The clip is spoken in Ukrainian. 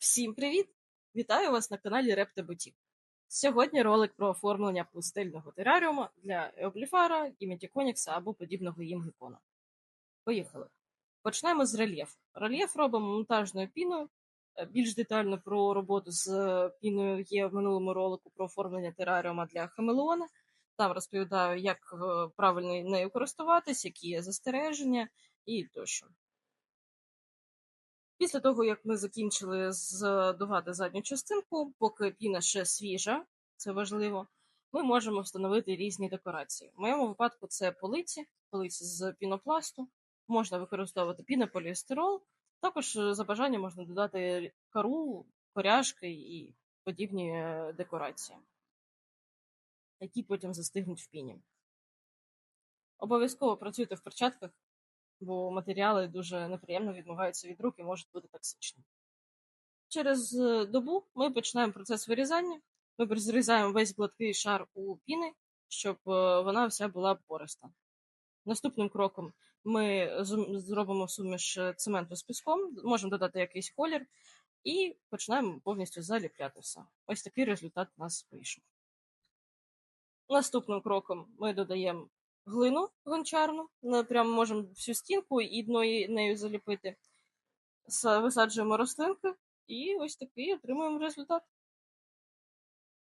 Всім привіт! Вітаю вас на каналі Repte Boutique. Сьогодні ролик про оформлення пустельного тераріума для Еобліфара, Імітіконікса або подібного їм гекона. Поїхали. Почнемо з рельєфу. Рельєф робимо монтажною піною. Е, Більш детально про роботу з е, піною є в минулому ролику про оформлення тераріума для хамелеона. Там розповідаю, як е, правильно нею користуватись, які є застереження і тощо. Після того, як ми закінчили здувати задню частинку, поки піна ще свіжа, це важливо, ми можемо встановити різні декорації. В моєму випадку це полиці, полиці з пінопласту, можна використовувати пінополіестерол, також е, за бажанням можна додати кару, коряшки і подібні е, декорації, які потім застигнуть в піні. Обов'язково працюйте в перчатках, бо матеріали дуже неприємно відмиваються від рук і можуть бути токсичні. Через е, добу ми починаємо процес вирізання. Ми зрізаємо весь гладкий шар у піни, щоб е, вона вся була пориста. Наступним кроком ми зробимо суміш е, цементу з піском, можемо додати якийсь колір і починаємо повністю заліпляти все. Ось такий результат у нас вийшов. Наступним кроком ми додаємо глину гончарну, ну, прямо можемо всю стінку і дно нею заліпити. Висаджуємо рослинки і ось такий отримуємо результат.